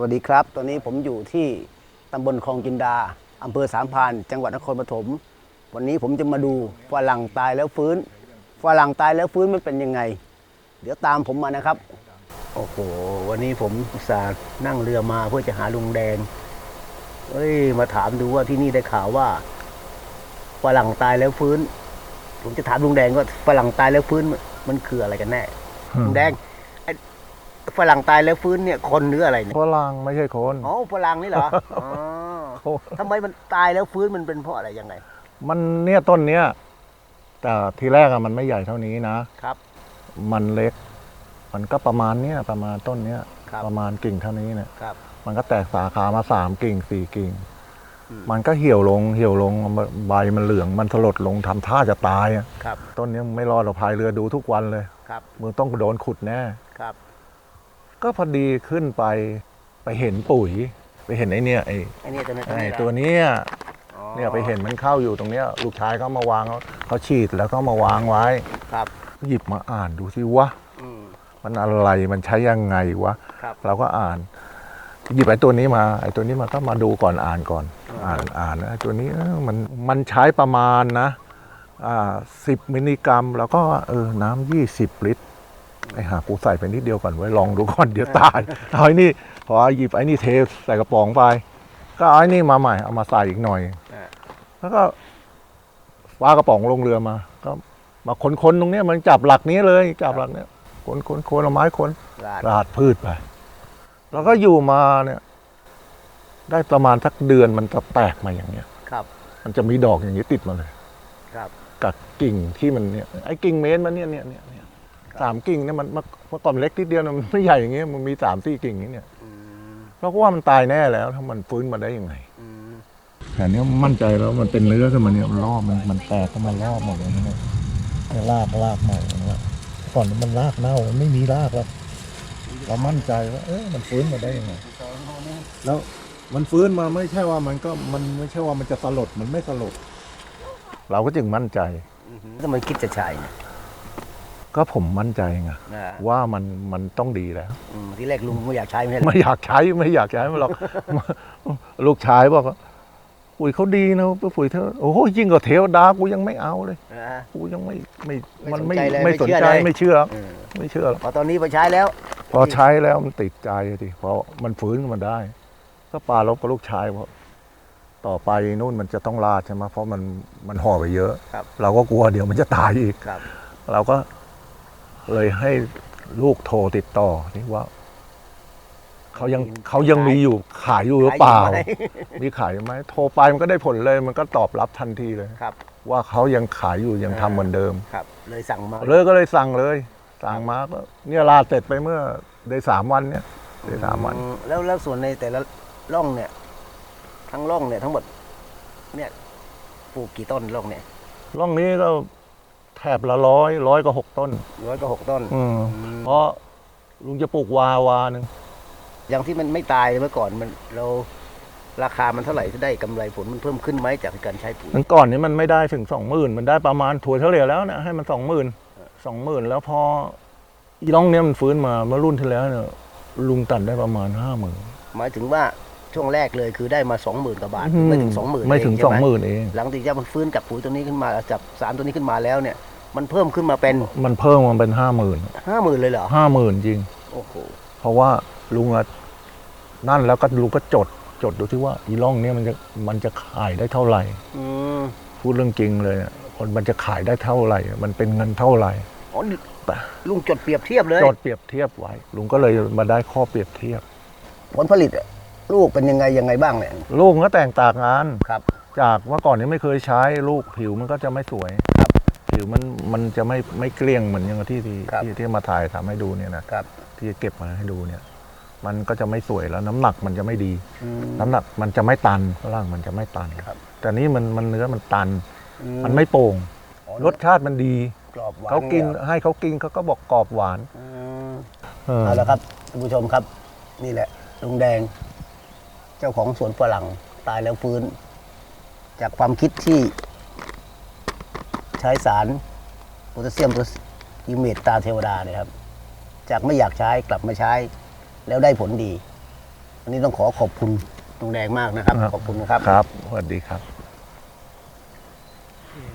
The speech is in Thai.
วัสดีครับ ตอนนี้ผมอยู่ที่ตำบลคลองจินดาอำเภอสามพราน จังหวัดนครปฐม วันนี้ผมจะมาดูฝรั่งตายแล้วฟื้น ฝรั่งตายแล้วฟื้นมันเป็นยังไง เดี๋ยวตามผมมานะครับ โอ้โห วันนี้ผมอุตส่าห์นั่งเรือมาเพื่อจะหาลุงแดง เอ้ย มาถามดูว่าที่นี่ได้ข่าวว่าฝรั่งตายแล้วฟื้น ผมจะถามลุงแดงว่าฝรั่งตายแล้วฟื้นมันมันคืออะไรกันแน่ ลุงแดงไอ้ ฝรั่งตายแล้วฟื้นเนี่ยคนหรืออะไรเนี่ยฝรั่งไม่ใช่คน อ๋อฝรั่งนี่เหรออ๋อโอ้ทำไมมันตายแล้วฟื้นมันเป็นเพราะอะไรยังไง มันเนี่ยต้นเนี้ยแต่ทีแรกอะมันไม่ใหญ่เท่านี้นะครับ มันเล็ก มันก็ประมาณเนี้ยประมาณต้นเนี้ยครับ ประมาณกิ่งเท่านี้เนี่ยครับ มันก็แตกสาขามาสามกิ่งสี่กิ่ง อืม มันก็เหี่ยวลงเหี่ยวลงใบมันเหลืองมันสลดลงทำท่าจะตายอะครับต้นเนี้ยไม่รอดเราพายเรือดูทุกวันเลย ครับมึงต้องโดนขุดแน่ ครับ ก็พอดีขึ้นไปไปเห็นปุ๋ย ไปเห็นไอ้เนี่ยไอ้ไอ้นี่ตัวนี้ไอ้เหรอตัวเนี้ยอ๋อเนี่ยไปเห็นมันเข้าอยู่ตรงเนี้ยลูกชายเขามาวางเขาเขาฉีดแล้วก็มาวางไว้ครับ หยิบมาอ่านดูสิวะอืมมันอะไรมันใช้ยังไงวะครับเราก็อ่าน หยิบไอ้ตัวนี้มาไอ้ตัวนี้มาก็มาดูก่อนอ่านก่อน อ่าอ่านอ่านนะไอ้ตัวนี้เออมันมันใช้ประมาณนะอ่าสิบมิลลิกรัม แล้วก็เออน้ำยี่สิบลิตร ไอ้ห่ากูใส่ไปนิดเดียวก่อนไว้ลองดูก่อนเดี๋ยวตายเอาไอ้นี่พอหยิบไอ้นี่เทใส่กระป๋องไป ก็เอาไอ้นี่มาใหม่เอามาใส่อีกหน่อยอ่าแล้วก็ฟ้ากระป๋องลงเรือมา ก็มาค้นๆตรงเนี้ยมันจับหลักนี้เลยจับหลักเนี้ยค้นค้นค้นเอาไม้ค้นราดราดพืชไป แล้วก็อยู่มาเนี่ย ได้ประมาณสักเดือนมันจะแตกมาอย่างเนี้ยครับ มันจะมีดอกอย่างนี้ติดมาเลย ครับ กับกิ่งที่มันเนี่ยไอ้กิ่งเมนมันเนี่ยเนี่ยเนี่ยเนี่ย สามกิ่งเนี่ยมันเมื่อก่อนมันเล็กทีเดียวนะมันไม่ใหญ่อย่างเงี้ยมันมีสามสี่กิ่งอย่างเนี้ยอืมเราก็ว่ามันตายแน่แล้วถ้ามันฟื้นมาได้ยังไงอืมแต่เนี้ยมั่นใจแล้วมันเป็นเนื้อขึ้นมาเนี่ยมันรอบมันมันแตกขึ้นมารอบหมดเลยนะเนี่ยเนี่ยรากรากใหม่นะก่อนมันรากเน่ามันไม่มีรากแล้วเรามั่นใจว่าเอ๊ะมันฟื้นมาได้ยังไงแล้วมันฟื้นมาไม่ใช่ว่ามันก็มันไม่ใช่ว่ามันจะสลดมันไม่สลดเราก็จึงมั่นใจอืมทำไมคิดจะใช้เนี่ย ก็ผมมั่นใจไงนะว่ามันมันต้องดีแล้ว อืมที่แรกลุงไม่อยากใช้ไม่ใช่เหรอไม่อยากใช้ไม่อยากใช้มันหรอก ลูกชายบอกว่าปุ๋ยเขาดีนะปุ๋ยเธอโอ้โหยิ่งกว่าเทวดากูยังไม่เอาเลยนะกูยังไม่ไม่ไม่มันสนไม่ใจเลยไม่ไม่สนเชื่อใจเลยไม่เชื่อ อืมไม่เชื่อหรอกพอตอนนี้ไปใช้แล้ว พอใช้แล้วมันติดใจดิพอมันฟื้นขึ้นมาได้ ก็ปลาลบกับลูกชายว่าต่อไปนู่นมันจะต้องลาดใช่ไหมเพราะมันมันห่อไปเยอะ ครับ เราก็กลัวเดี๋ยวมันจะตายอีก ครับ เราก็ เลยให้ลูกโทรติดต่อนี่ว่าเขายังเขายังมีอยู่ขายอยู่หรือเปล่า ขายอยู่ไหม มีขายไหมโทรไปมันก็ได้ผลเลย มันก็ตอบรับทันทีเลย ครับ ว่าเขายังขายอยู่ยังทำเหมือนเดิม ครับ เลยสั่งมา เลยก็เลยสั่งเลยสั่งมาก็เนี่ยลาเสร็จไปเมื่อได้สามวันเนี่ยได้สามวัน อืแล้วแล้วส่วนในแต่ละร่องเนี่ย ทั้งร่องเนี่ยทั้งหมด เนี่ยปลูกกี่ต้นร่องเนี่ย ร่องนี้ก็ แถบละร้อยร้อยก็หกต้น ร้อยก็หกต้นอืมอืมเพราะลุงจะปลูกวาวาหนึ่งอย่างที่มันไม่ตายเมื่อก่อนมันเราราคามันเท่าไหร่ที่ได้กำไรผลมันเพิ่มขึ้นไหมจากการใช้ปุ๋ย มันก่อนนี้มันไม่ได้ถึงสองหมื่นมันได้ประมาณถั่วเฉลี่ยแล้วนะให้มันสองหมื่นสองหมื่นแล้วพออีร่องเนี้ยมันฟื้นมาเมื่อรุ่นที่แล้วเนี่ยลุงตัดได้ประมาณห้าหมื่นหมายถึงว่า ช่วงแรกเลยคือได้มาสองหมื่นกว่าบาท ไม่ถึงสองหมื่นไม่ถึงสองหมื่นเองหลังจากที่มันฟื้นกับปุ๋ยตัวนี้ขึ้นมาจับสารตัวนี้ขึ้นมาแล้วเนี่ย มันเพิ่มขึ้นมาเป็นมันเพิ่มมาเป็นห้าหมื่นห้าหมื่นเลยเหรอห้าหมื่นจริงโอ้โหเพราะว่าลุงอะนั่นแล้วก็ลุงก็จดจดดูที่ว่าอีร่องเนี้ยมันจะมันจะขายได้เท่าไหร่อืมพูดเรื่องจริงเลยอะคนมันจะขายได้เท่าไหร่ มันเป็นเงินเท่าไหร่อ๋อลุงจดเปรียบเทียบเลยจดเปรียบเทียบไว้ ลุงก็เลยมาได้ข้อเปรียบเทียบ ผลผลิตอะ ลูกเป็นยังไงยังไงบ้างเนี่ยลูกมันก็แตกต่างงานครับ จากเมื่อก่อนนี้ไม่เคยใช้ลูกผิวมันก็จะไม่สวยครับผิวมันมันจะไม่ไม่เกลี้ยงเหมือนอย่างที่ที่ครับที่ที่มาถ่ายทำให้ดูเนี่ยนะครับที่เก็บมาให้ดูเนี่ย มันก็จะไม่สวยแล้วน้ำหนักมันจะไม่ดีอืมน้ำหนักมันจะไม่ตันข้างล่างมันจะไม่ตันครับ แต่นี่มันมันเนื้อมันตันอืมันไม่โป่งอ๋อรสชาติมันดีกรอบหวานเขากินยหรอให้เขากินเขาก็บอกกรอบหวานอืมเออเอาละครับท่านผู้ชมครับ นี่แหละลุงแดง เจ้าของสวนฝรั่งตายแล้วฟื้น จากความคิดที่ใช้สารโพแทสเซียมยูเมตตาเทวดาเนี่ยครับ จากไม่อยากใช้กลับมาใช้แล้วได้ผลดี วันนี้ต้องขอขอบคุณลุงแดงมากนะครับ ขอบคุณนะครับ ครับสวัสดีครับ